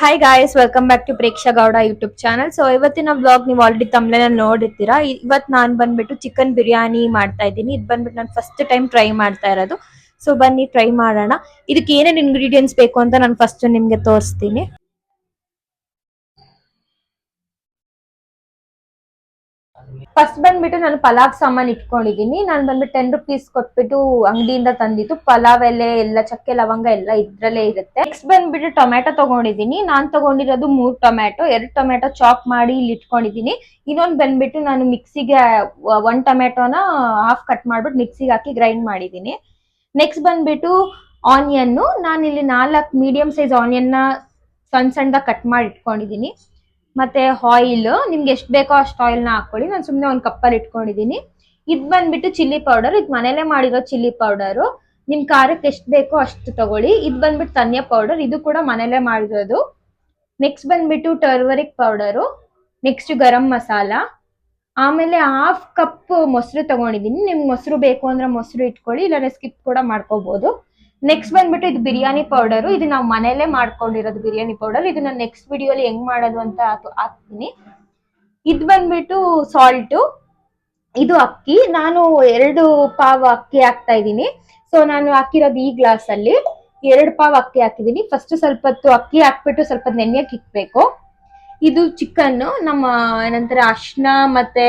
Hi guys welcome back to Preksha Gowda YouTube channel so ಇವತ್ತಿನ blog ನೀವು already ತಮ್ಮನೆ ನೋಡಿರ್ತೀರಾ. ಇವತ್ ನಾನು ಬಂದ್ಬಿಟ್ಟು ಚಿಕನ್ ಬಿರಿಯಾನಿ ಮಾಡ್ತಾ ಇದ್ದೀನಿ. ಇದು ಬಂದ್ಬಿಟ್ಟು ನಾನು ಫಸ್ಟ್ ಟೈಮ್ ಟ್ರೈ ಮಾಡ್ತಾ ಇರೋದು. ಸೊ ಬನ್ನಿ ಟ್ರೈ ಮಾಡೋಣ. ಇದಕ್ಕೆ ಏನೇನು ಇಂಗ್ರೀಡಿಯೆಂಟ್ಸ್ ಬೇಕು ಅಂತ ನಾನು ಫಸ್ಟ್ ನಿಮಗೆ ತೋರಿಸ್ತೀನಿ. ಫಸ್ಟ್ ಬಂದ್ಬಿಟ್ಟು ನಾನು ಪಲಾವ್ ಸಾಮಾನ್ ಇಟ್ಕೊಂಡಿದೀನಿ ನಾನು ಬಂದ್ಬಿಟ್ಟು ಟೆನ್ ರುಪೀಸ್ ಕೊಟ್ಬಿಟ್ಟು ಅಂಗಡಿಯಿಂದ ತಂದಿದ್ದು. ಪಲಾವ್ ಎಲೆ, ಎಲ್ಲ ಚಕ್ಕೆ, ಲವಂಗ ಎಲ್ಲ ಇದ್ರಲ್ಲೇ ಇರುತ್ತೆ. ನೆಕ್ಸ್ಟ್ ಬಂದ್ಬಿಟ್ಟು ಟೊಮೆಟೊ ತಗೊಂಡಿದೀನಿ ನಾನ್ ತಗೊಂಡಿರೋದು ಮೂರ್ ಟೊಮೆಟೊ ಎರಡ್ ಟೊಮೆಟೊ ಚಾಪ್ ಮಾಡಿ ಇಲ್ಲಿ ಇಟ್ಕೊಂಡಿದೀನಿ ಇನ್ನೊಂದ್ ಬಂದ್ಬಿಟ್ಟು ನಾನು ಮಿಕ್ಸಿಗೆ ಒನ್ ಟೊಮೆಟೊನ ಹಾಫ್ ಕಟ್ ಮಾಡ್ಬಿಟ್ಟು ಮಿಕ್ಸಿಗೆ ಹಾಕಿ ಗ್ರೈಂಡ್ ಮಾಡಿದೀನಿ ನೆಕ್ಸ್ಟ್ ಬಂದ್ಬಿಟ್ಟು ಆನಿಯನ್ನು ನಾನು ಇಲ್ಲಿ ನಾಲ್ಕು ಮೀಡಿಯಂ ಸೈಜ್ ಆನಿಯನ್ನ ಸಣ್ಣ ಸಣ್ಣದಾಗ ಕಟ್ ಮಾಡಿ ಇಟ್ಕೊಂಡಿದೀನಿ ಮತ್ತೆ ಆಯಿಲ್ ನಿಮ್ಗೆ ಎಷ್ಟು ಬೇಕೋ ಅಷ್ಟು ಆಯಿಲ್ನ ಹಾಕೊಳ್ಳಿ ನಾನು ಸುಮ್ಮನೆ ಒಂದು ಕಪ್ಪಲ್ಲಿ ಇಟ್ಕೊಂಡಿದೀನಿ. ಇದ್ ಬಂದ್ಬಿಟ್ಟು ಚಿಲ್ಲಿ ಪೌಡರ್ ಇದು ಮನೇಲೆ ಮಾಡಿರೋ ಚಿಲ್ಲಿ ಪೌಡರು ನಿಮ್ ಖಾರಕ್ಕೆ ಎಷ್ಟು ಬೇಕೋ ಅಷ್ಟು ತಗೊಳ್ಳಿ. ಇದ್ ಬಂದ್ಬಿಟ್ಟು ಧನಿಯಾ ಪೌಡರ್ ಇದು ಕೂಡ ಮನೇಲೆ ಮಾಡಿರೋದು. ನೆಕ್ಸ್ಟ್ ಬಂದ್ಬಿಟ್ಟು turmeric powder next garam masala. ಆಮೇಲೆ ಹಾಫ್ ಕಪ್ ಮೊಸರು ತಗೊಂಡಿದೀನಿ. ನಿಮ್ಗೆ ಮೊಸರು ಬೇಕು ಅಂದ್ರೆ ಮೊಸರು ಇಟ್ಕೊಳ್ಳಿ, ಇಲ್ಲಾಂದ್ರೆ ಸ್ಕಿಪ್ ಕೂಡ ಮಾಡ್ಕೋಬಹುದು ನೆಕ್ಸ್ಟ್ ಬಂದ್ಬಿಟ್ಟು ಇದು ಬಿರಿಯಾನಿ ಪೌಡರ್ ಇದು ನಾವು ಮನೇಲೆ ಮಾಡ್ಕೊಂಡಿರೋದು ಬಿರಿಯಾನಿ ಪೌಡರ್ ಇದು ನಾನು ನೆಕ್ಸ್ಟ್ ವಿಡಿಯೋಲಿ ಹೆಂಗ್ ಮಾಡೋದು ಅಂತ ಹಾಕ್- ಹಾಕ್ತೀನಿ. ಇದು ಬಂದ್ಬಿಟ್ಟು ಸಾಲ್ಟು ಇದು ಅಕ್ಕಿ. ನಾನು ಎರಡು ಪಾವ್ ಅಕ್ಕಿ ಹಾಕ್ತಾ ಇದ್ದೀನಿ. ಸೊ ನಾನು ಹಾಕಿರೋದು ಈ ಗ್ಲಾಸ್ ಅಲ್ಲಿ. ಎರಡು ಪಾವ್ ಅಕ್ಕಿ ಹಾಕಿದೀನಿ ಫಸ್ಟ್ ಸ್ವಲ್ಪ ಹೊತ್ತು ಅಕ್ಕಿ ಹಾಕ್ಬಿಟ್ಟು ಸ್ವಲ್ಪ ನೆನೆಯಕ್ಕೆ ಇಕ್ಬೇಕು ಇದು ಚಿಕನ್ ನಮ್ಮ ಏನಂತಾರೆ ಅಶ್ನ ಮತ್ತೆ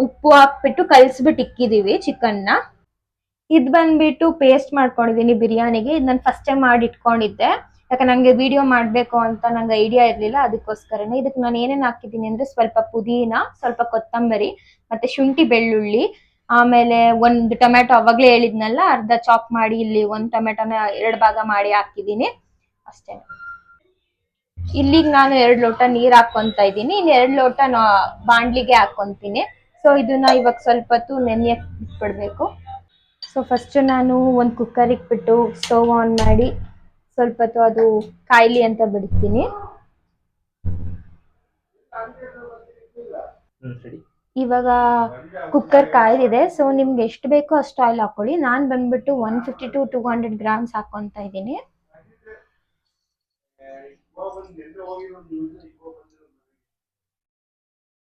ಉಪ್ಪು ಹಾಕ್ಬಿಟ್ಟು ಕಲ್ಸ್ಬಿಟ್ಟು ಇಕ್ಕಿದೀವಿ ಚಿಕನ್ನ ಇದ್ ಬಂದ್ಬಿಟ್ಟು ಪೇಸ್ಟ್ ಮಾಡ್ಕೊಂಡಿದೀನಿ ಬಿರಿಯಾನಿಗೆ. ಇದು ನಾನು ಫಸ್ಟ್ ಟೈಮ್ ಮಾಡಿ ಇಟ್ಕೊಂಡಿದ್ದೆ. ಯಾಕೆ ನಂಗೆ ವಿಡಿಯೋ ಮಾಡ್ಬೇಕು ಅಂತ ನಂಗೆ ಐಡಿಯಾ ಇರ್ಲಿಲ್ಲ, ಅದಕ್ಕೋಸ್ಕರನೇ. ಇದಕ್ಕೆ ನಾನು ಏನೇನ್ ಹಾಕಿದ್ದೀನಿ ಅಂದ್ರೆ ಸ್ವಲ್ಪ ಪುದೀನ, ಸ್ವಲ್ಪ ಕೊತ್ತಂಬರಿ, ಮತ್ತೆ ಶುಂಠಿ ಬೆಳ್ಳುಳ್ಳಿ, ಆಮೇಲೆ ಒಂದು ಟೊಮೆಟೊ ಅವಾಗ್ಲೇ ಹೇಳಿದ್ನಲ್ಲ, ಅರ್ಧ ಚಾಪ್ ಮಾಡಿ ಇಲ್ಲಿ ಒಂದ್ ಟೊಮೆಟೊನ ಎರಡು ಭಾಗ ಮಾಡಿ ಹಾಕಿದೀನಿ. ಅಷ್ಟೇ. ಇಲ್ಲಿಗ್ ನಾನು ಎರಡು ಲೋಟ ನೀರ್ ಹಾಕೊಂತ ಇದ್ದೀನಿ. ಇನ್ನು ಎರಡು ಲೋಟ ಬಾಂಡ್ಲಿಗೆ ಹಾಕೊಂತೀನಿ ಸೊ ಇದನ್ನ ಇವಾಗ ಸ್ವಲ್ಪ ಹೊತ್ತು ನೆನೆಯಕ್ ಬಿಟ್ಬಿಡ್ಬೇಕು. ಸೊ ಫಸ್ಟ್ ನಾನು ಒಂದು ಕುಕ್ಕರ್ ಇಟ್ಬಿಟ್ಟು ಸ್ಟವ್ ಆನ್ ಮಾಡಿ ಸ್ವಲ್ಪ ಹೊತ್ತು ಅದು ಕಾಯಿಲಿ ಅಂತ ಬಿಡ್ತೀನಿ. ಇವಾಗ ಕುಕ್ಕರ್ ಕಾಯ್ದಿದೆ. ಸೊ ನಿಮ್ಗೆ ಎಷ್ಟು ಬೇಕೋ ಅಷ್ಟು ಆಯಿಲ್ ಹಾಕೊಳ್ಳಿ. ನಾನು ಬಂದ್ಬಿಟ್ಟು one fifty to two hundred grams ಹಾಕೊಂತ ಇದ್ದೀನಿ.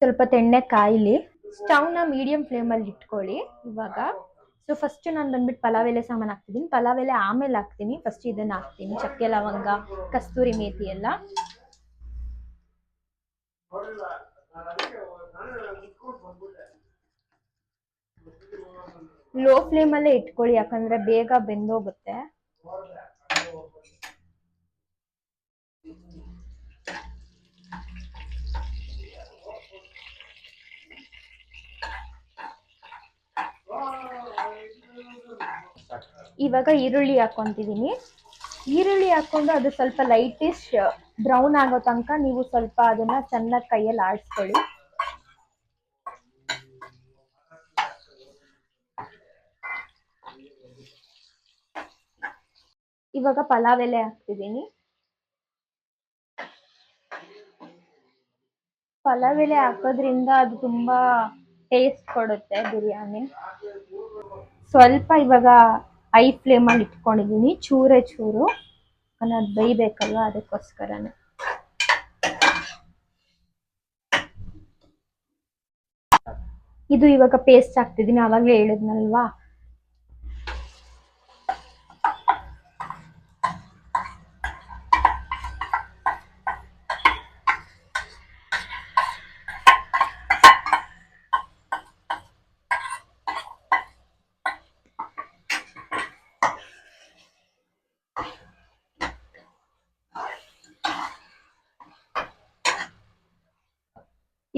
ಸ್ವಲ್ಪ ತೆಣ್ಣೆ ಕಾಯಿಲಿ. ಸ್ಟವ್ನ ಮೀಡಿಯಂ ಫ್ಲೇಮಲ್ಲಿ ಇಟ್ಕೊಳ್ಳಿ ಇವಾಗ. ಸೊ ಫಸ್ಟ್ ನಾನು ಬಂದ್ಬಿಟ್ಟು ಪಲಾವ್ ಎಲೆ ಸಾಮಾನು ಹಾಕ್ತಿದ್ದೀನಿ ಪಲಾವ್ ಎಲೆ ಆಮೇಲೆ ಹಾಕ್ತೀನಿ. ಫಸ್ಟ್ ಇದನ್ನ ಹಾಕ್ತೀನಿ. ಚಕ್ಕೆ, ಲವಂಗ, ಕಸ್ತೂರಿ ಮೇಥಿ ಎಲ್ಲ. ಲೋ ಫ್ಲೇಮಲ್ಲೇ ಇಟ್ಕೊಳ್ಳಿ. ಯಾಕಂದ್ರೆ ಬೇಗ ಬೆಂದೋಗುತ್ತೆ. ಇವಾಗ ಈರುಳ್ಳಿ ಹಾಕೊಂತಿದೀನಿ ಈರುಳ್ಳಿ ಹಾಕೊಂಡು ಅದು ಸ್ವಲ್ಪ ಲೈಟಿಶ್ ಬ್ರೌನ್ ಆಗೋ ತನಕ ನೀವು ಸ್ವಲ್ಪ ಅದನ್ನ ಚೆನ್ನಾಗಿ ಕೈಯಲ್ಲಿ ಆಡಿಸ್ಕೊಳ್ಳಿ. ಇವಾಗ ಪಲಾವ್ ಎಲೆ ಹಾಕ್ತಿದ್ದೀನಿ ಪಲಾವ್ ಎಲೆ ಹಾಕೋದ್ರಿಂದ ಅದು ತುಂಬಾ ಟೇಸ್ಟ್ ಕೊಡುತ್ತೆ ಬಿರಿಯಾನಿ. ಸ್ವಲ್ಪ ಇವಾಗ ಐ ಫ್ಲೇಮಲ್ಲಿ ಇಟ್ಕೊಂಡಿದ್ದೀನಿ ಚೂರೇ ಚೂರು. ಅದು ಬೇಯ್ಬೇಕಲ್ವಾ? ಅದಕ್ಕೋಸ್ಕರನೇ. ಇದು ಇವಾಗ ಪೇಸ್ಟ್ ಹಾಕ್ತಿದ್ದೀನಿ ಅವಾಗಲೇ ಹೇಳಿದ್ನಲ್ವಾ?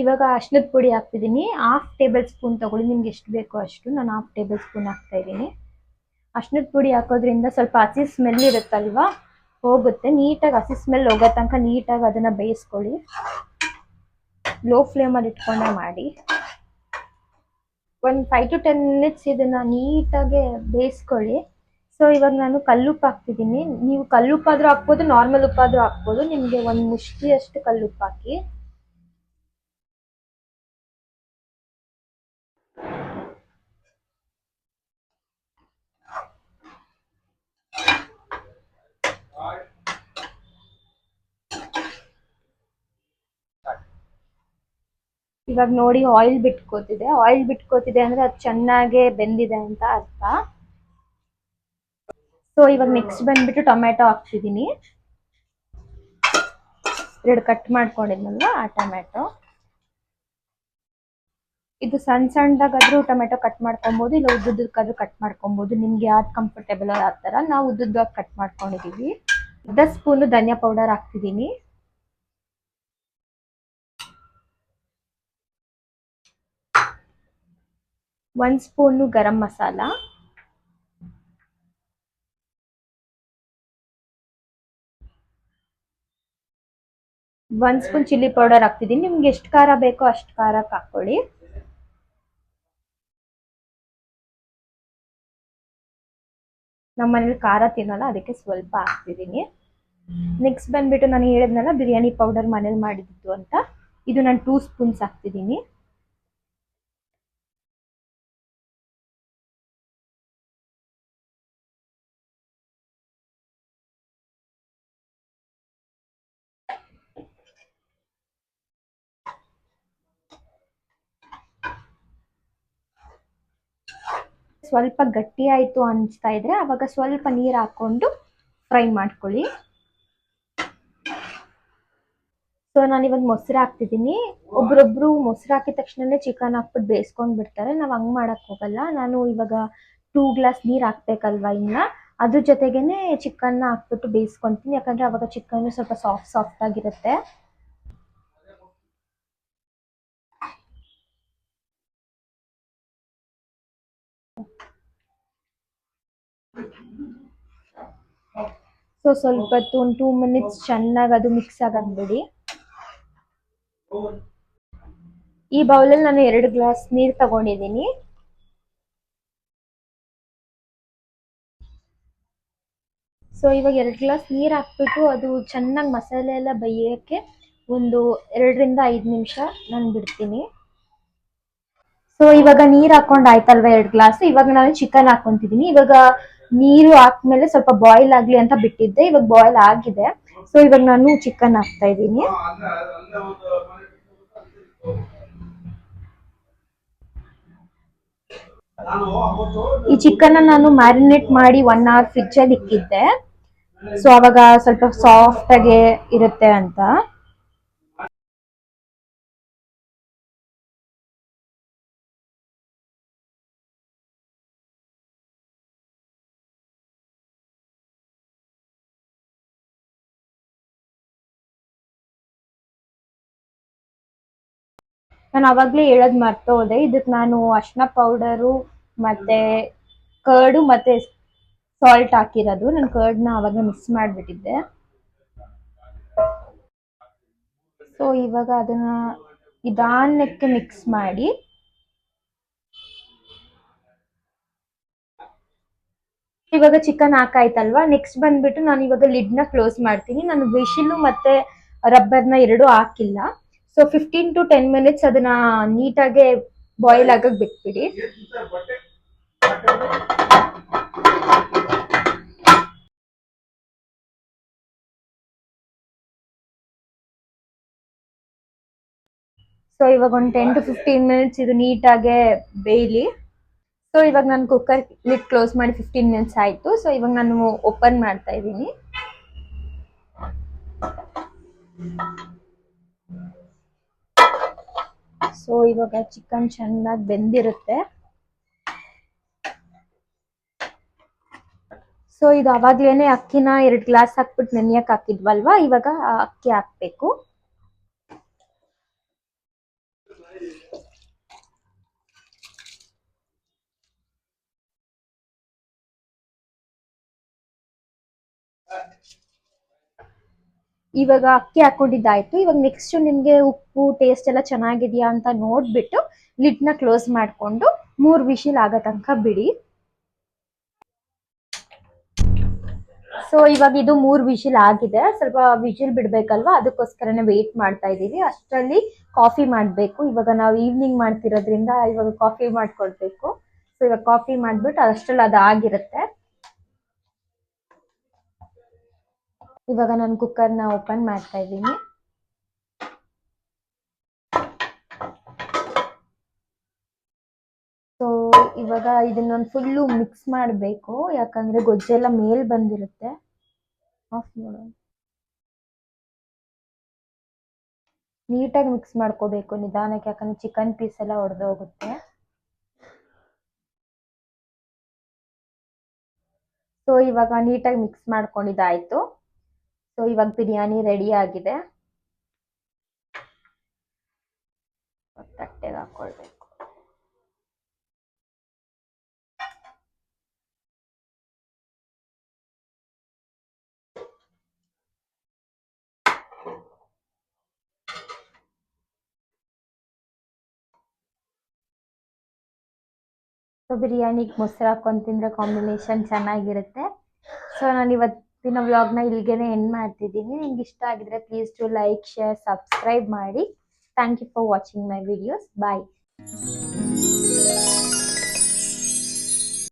ಇವಾಗ ಅರ್ಶಿನದ ಪುಡಿ ಹಾಕ್ತಿದ್ದೀನಿ ಹಾಫ್ ಟೇಬಲ್ ಸ್ಪೂನ್ ತಗೊಳ್ಳಿ, ನಿಮ್ಗೆ ಎಷ್ಟು ಬೇಕೋ ಅಷ್ಟು. ನಾನು ಹಾಫ್ ಟೇಬಲ್ ಸ್ಪೂನ್ ಹಾಕ್ತಾ ಇದ್ದೀನಿ. ಅರ್ಶಿನದ ಪುಡಿ ಹಾಕೋದ್ರಿಂದ ಸ್ವಲ್ಪ ಹಸಿ ಸ್ಮೆಲ್ ಇರುತ್ತಲ್ವಾ? ಹೋಗುತ್ತೆ. ನೀಟಾಗಿ ಹಸಿ ಸ್ಮೆಲ್ ಹೋಗೋ ತನಕ ನೀಟಾಗಿ ಅದನ್ನ ಬೇಯಿಸ್ಕೊಳ್ಳಿ. ಲೋ ಫ್ಲೇಮಲ್ಲಿ ಇಟ್ಕೊಂಡೆ ಮಾಡಿ. ಒಂದು ಫೈವ್ ಟು ಟೆನ್ ಮಿನಿಟ್ಸ್ ಇದನ್ನ ನೀಟಾಗಿ ಬೇಯಿಸ್ಕೊಳ್ಳಿ. ಸೊ ಇವಾಗ ನಾನು ಕಲ್ಲುಪ್ಪು ಹಾಕ್ತಿದ್ದೀನಿ ನೀವು ಕಲ್ಲುಪ್ಪಾದರೂ ಹಾಕ್ಬೋದು ನಾರ್ಮಲ್ ಉಪ್ಪಾದರೂ ಹಾಕ್ಬೋದು. ನಿಮಗೆ ಒಂದು ಮುಷ್ಟಿಯಷ್ಟು ಕಲ್ಲುಪ್ಪು ಹಾಕಿ. ಇವಾಗ ನೋಡಿ ಆಯಿಲ್ ಬಿಟ್ಕೋತಿದೆ. ಆಯಿಲ್ ಬಿಟ್ಕೋತಿದೆ ಅಂದ್ರೆ ಅದು ಚೆನ್ನಾಗೆ ಬೆಂದಿದೆ ಅಂತ ಅರ್ಥ. ಸೊ ಇವಾಗ ನೆಕ್ಸ್ಟ್ ಬಂದ್ಬಿಟ್ಟು ಟೊಮೆಟೊ ಹಾಕ್ತಿದ್ದೀನಿ ಎರಡು ಕಟ್ ಮಾಡ್ಕೊಂಡಿದ್ನಲ್ವ ಆ ಟೊಮೆಟೊ ಇದು ಸಣ್ಣ ಸಣ್ಣದಾಗಾದ್ರೂ ಟೊಮೆಟೊ ಕಟ್ ಮಾಡ್ಕೊಬೋದು, ಇಲ್ಲ ಉದ್ದುದಕ್ಕಾದ್ರೂ ಕಟ್ ಮಾಡ್ಕೊಬೋದು. ನಿಮ್ಗೆ ಯಾವ್ದು ಕಂಫರ್ಟೇಬಲ್ ಆ ಥರ. ನಾವು ಉದ್ದುದ್ದಾಗಿ ಕಟ್ ಮಾಡ್ಕೊಂಡಿದೀವಿ. ಅರ್ಧ ಸ್ಪೂನು ಧನಿಯಾ ಪೌಡರ್ ಹಾಕ್ತಿದ್ದೀನಿ ಒಂದ್ ಸ್ಪೂನು ಗರಂ ಮಸಾಲ. ಒಂದು ಸ್ಪೂನ್ ಚಿಲ್ಲಿ ಪೌಡರ್ ಹಾಕ್ತಿದ್ದೀನಿ ನಿಮ್ಗೆ ಎಷ್ಟು ಖಾರ ಬೇಕೋ ಅಷ್ಟು ಖಾರ ಹಾಕ್ಕೊಳ್ಳಿ ನಮ್ಮನೇಲಿ ಖಾರ ತಿನ್ನಲ್ಲ, ಅದಕ್ಕೆ ಸ್ವಲ್ಪ ಹಾಕ್ತಿದ್ದೀನಿ ನೆಕ್ಸ್ಟ್ ಬಂದ್ಬಿಟ್ಟು ನಾನು ಹೇಳಿದ್ನಲ್ಲ, ಬಿರಿಯಾನಿ ಪೌಡರ್ ಮನೇಲಿ ಮಾಡಿದ್ದು ಅಂತ. ಇದು ನಾನು ಟೂ ಸ್ಪೂನ್ಸ್ ಹಾಕ್ತಿದ್ದೀನಿ ಸ್ವಲ್ಪ ಗಟ್ಟಿ ಆಯಿತು ಅನಿಸ್ತಾ ಇದ್ರೆ ಅವಾಗ ಸ್ವಲ್ಪ ನೀರು ಹಾಕ್ಕೊಂಡು ಫ್ರೈ ಮಾಡ್ಕೊಳ್ಳಿ. ಸೊ ನಾನು ಇವಾಗ ಮೊಸರು ಹಾಕ್ತಿದ್ದೀನಿ. ಒಬ್ರೊಬ್ರು ಮೊಸರು ಹಾಕಿದ ತಕ್ಷಣನೇ ಚಿಕನ್ ಹಾಕ್ಬಿಟ್ಟು ಬೇಯಿಸ್ಕೊಂಡ್ ಬಿಡ್ತಾರೆ. ನಾವು ಹಂಗ್ ಮಾಡಕ್ ಹೋಗಲ್ಲ. ನಾನು ಇವಾಗ ಟೂ ಗ್ಲಾಸ್ ನೀರು ಹಾಕ್ಬೇಕಲ್ವಾ ಇನ್ನ? ಅದ್ರ ಜೊತೆಗೇನೆ ಚಿಕನ್ನ ಹಾಕ್ಬಿಟ್ಟು ಬೇಯಿಸ್ಕೊಂತೀನಿ. ಯಾಕಂದ್ರೆ ಅವಾಗ ಚಿಕನ್ ಸ್ವಲ್ಪ ಸಾಫ್ಟ್ ಸಾಫ್ಟ್ ಆಗಿರುತ್ತೆ. ಸೊ ಸ್ವಲ್ಪ ಹೊತ್ತು ಒಂದು ಟೂ ಮಿನಿಟ್ಸ್ ಚೆನ್ನಾಗಿ ಅದು ಮಿಕ್ಸ್ ಆಗಕ್ ಬಿಡಿ ಈ ಬೌಲಲ್ಲಿ ನಾನು ಎರಡು ಗ್ಲಾಸ್ ನೀರು ತಗೊಂಡಿದ್ದೀನಿ ಸೊ ಇವಾಗ ಎರಡು ಗ್ಲಾಸ್ ನೀರು ಹಾಕ್ಬಿಟ್ಟು ಅದು ಚೆನ್ನಾಗಿ ಮಸಾಲೆ ಎಲ್ಲ ಬೇಯೋಕ್ಕೆ ಒಂದು ಎರಡರಿಂದ ಐದು ನಿಮಿಷ ನಾನು ಬಿಡ್ತೀನಿ. ಸೊ ಇವಾಗ ನೀರು ಹಾಕೊಂಡ್ ಆಯ್ತಲ್ವ ಎರಡು ಗ್ಲಾಸ್ ಇವಾಗ ನಾನು ಚಿಕನ್ ಹಾಕೊಂತಿದೀನಿ. ಇವಾಗ ನೀರು ಹಾಕ್ಮೇಲೆ ಸ್ವಲ್ಪ ಬಾಯ್ಲ್ ಆಗ್ಲಿ ಅಂತ ಬಿಟ್ಟಿದ್ದೆ, ಇವಾಗ ಬಾಯ್ಲ್ ಆಗಿದೆ. ಸೊ ಇವಾಗ ನಾನು ಚಿಕನ್ ಹಾಕ್ತಾ ಇದ್ದೀನಿ. ಈ ಚಿಕನ್ ನಾನು ಮ್ಯಾರಿನೇಟ್ ಮಾಡಿ ಒನ್ ಅವರ್ ಫ್ರಿಜ್ ಅಲ್ಲಿ ಇಕ್ಕಿದ್ದೆ. ಸೊ ಅವಾಗ ಸ್ವಲ್ಪ ಸಾಫ್ಟ್ ಆಗಿ ಇರುತ್ತೆ ಅಂತ. ನಾನು ಅವಾಗ್ಲೇ ಹೇಳೋದ್ ಮರ್ತು ಹೋದೆ ಇದಕ್ಕೆ ನಾನು ಅರ್ಶಿನ ಪೌಡರು ಮತ್ತೆ ಕರ್ಡು ಮತ್ತೆ ಸಾಲ್ಟ್ ಹಾಕಿರೋದು. ನಾನು ಕರ್ಡ್ನ ಅವಾಗ ಮಿಕ್ಸ್ ಮಾಡಿಬಿಟ್ಟಿದ್ದೆ. ಸೊ ಇವಾಗ ಅದನ್ನ ನಿಧಾನಕ್ಕೆ ಮಿಕ್ಸ್ ಮಾಡಿ. ಇವಾಗ ಚಿಕನ್ ಹಾಕಾಯ್ತಲ್ವಾ? ನೆಕ್ಸ್ಟ್ ಬಂದ್ಬಿಟ್ಟು ನಾನು ಇವಾಗ ಲಿಡ್ನ ಕ್ಲೋಸ್ ಮಾಡ್ತೀನಿ. ನಾನು ವಿಶಿಲು ಮತ್ತೆ ರಬ್ಬರ್ನ ಎರಡೂ ಹಾಕಿಲ್ಲ. So fifteen to ten minutes ಅದನ್ನ ನೀಟಾಗೆ ಬಾಯ್ಲ್ ಆಗಕ್ ಬಿಟ್ಬಿಡಿ. ಸೊ ಇವಾಗ ಒಂದು ಟೆನ್ ಟು ಫಿಫ್ಟೀನ್ ಮಿನಿಟ್ಸ್ ಇದು ನೀಟಾಗೆ ಬೇಯಲಿ. ಸೊ ಇವಾಗ ನಾನು ಕುಕ್ಕರ್ ಲಿಡ್ ಕ್ಲೋಸ್ ಮಾಡಿ ಫಿಫ್ಟೀನ್ ಮಿನಿಟ್ಸ್ ಆಯಿತು. ಸೊ ಇವಾಗ ನಾನು ಓಪನ್ ಮಾಡ್ತಾ ಇದ್ದೀನಿ. ಸೊ ಇವಾಗ ಚಿಕನ್ ಚೆನ್ನಾಗಿ ಬೆಂದಿರುತ್ತೆ. ಸೊ ಇದು ಅವಾಗ್ಲೇನೆ ಅಕ್ಕಿನ ಎರಡು ಗ್ಲಾಸ್ ಹಾಕ್ಬಿಟ್ಟು ನೆನೆಯಕ್ ಹಾಕಿದ್ವಲ್ವಾ? ಇವಾಗ ಅಕ್ಕಿ ಹಾಕ್ಬೇಕು. ಇವಾಗ ಅಕ್ಕಿ ಹಾಕೊಂಡಿದ್ದಾಯ್ತು. ಇವಾಗ ನೆಕ್ಸ್ಟ್ ನಿಮ್ಗೆ ಉಪ್ಪು ಟೇಸ್ಟ್ ಎಲ್ಲ ಚೆನ್ನಾಗಿದೆಯಾ ಅಂತ ನೋಡ್ಬಿಟ್ಟು ಲಿಡ್ನ ಕ್ಲೋಸ್ ಮಾಡ್ಕೊಂಡು ಮೂರ್ ವಿಶಿಲ್ ಆಗೋ ತನಕ ಬಿಡಿ. ಸೊ ಇವಾಗ ಇದು ಮೂರ್ ವಿಶಿಲ್ ಆಗಿದೆ. ಸ್ವಲ್ಪ ವಿಶಿಲ್ ಬಿಡ್ಬೇಕಲ್ವಾ? ಅದಕ್ಕೋಸ್ಕರನೇ ವೇಟ್ ಮಾಡ್ತಾ ಇದೀವಿ ಅಷ್ಟರಲ್ಲಿ ಕಾಫಿ ಮಾಡ್ಬೇಕು. ಇವಾಗ ನಾವು ಈವ್ನಿಂಗ್ ಮಾಡ್ತಿರೋದ್ರಿಂದ ಇವಾಗ ಕಾಫಿ ಮಾಡ್ಕೊಳ್ಬೇಕು ಸೊ ಇವಾಗ ಕಾಫಿ ಮಾಡ್ಬಿಟ್ಟು ಅಷ್ಟರಲ್ಲಿ ಅದು ಆಗಿರುತ್ತೆ ಇವಾಗ ನಾನು ಕುಕ್ಕರ್ನ ಓಪನ್ ಮಾಡ್ತಾ ಇದ್ದೀನಿ. ಸೊ ಇವಾಗ ಇದನ್ನೊಂದು ಫುಲ್ಲು ಮಿಕ್ಸ್ ಮಾಡಬೇಕು. ಯಾಕಂದ್ರೆ ಗೊಜ್ಜೆ ಗೊಜ್ಜೆಲ್ಲ ಮೇಲ್ ಬಂದಿರುತ್ತೆ. ಆಫ್ ನೋಡೋಣ. ನೀಟಾಗಿ ಮಿಕ್ಸ್ ಮಾಡ್ಕೋಬೇಕು ನಿಧಾನಕ್ಕೆ, ಯಾಕಂದ್ರೆ ಚಿಕನ್ ಪೀಸ್ ಎಲ್ಲ ಒಡೆದೋಗುತ್ತೆ ಸೊ ಇವಾಗ ನೀಟಾಗಿ ಮಿಕ್ಸ್ ಮಾಡ್ಕೊಂಡಿದ್ದಾಯ್ತು. ಸೊ ಇವಾಗ ಬಿರಿಯಾನಿ ರೆಡಿ ಆಗಿದೆ. ತಟ್ಟೆಗೆ ಹಾಕೊಳ್ಬೇಕು. ಸೊ ಬಿರಿಯಾನಿಗೆ ಮೊಸರು ಹಾಕೊಂಡು ತಿಂದ್ರೆ ಕಾಂಬಿನೇಷನ್ ಚೆನ್ನಾಗಿರುತ್ತೆ. ಸೊ ನಾನು ಇವತ್ತಿನ ವ್ಲಾಗ್ನ ಇಲ್ಲಿಗೆನೆ ಎಂಡ್ ಮಾಡ್ತಿದ್ದೀನಿ. ನಿಮ್ಗೆ ಇಷ್ಟ ಆಗಿದ್ರೆ please to like share subscribe ಮಾಡಿ. Thank you for watching my videos bye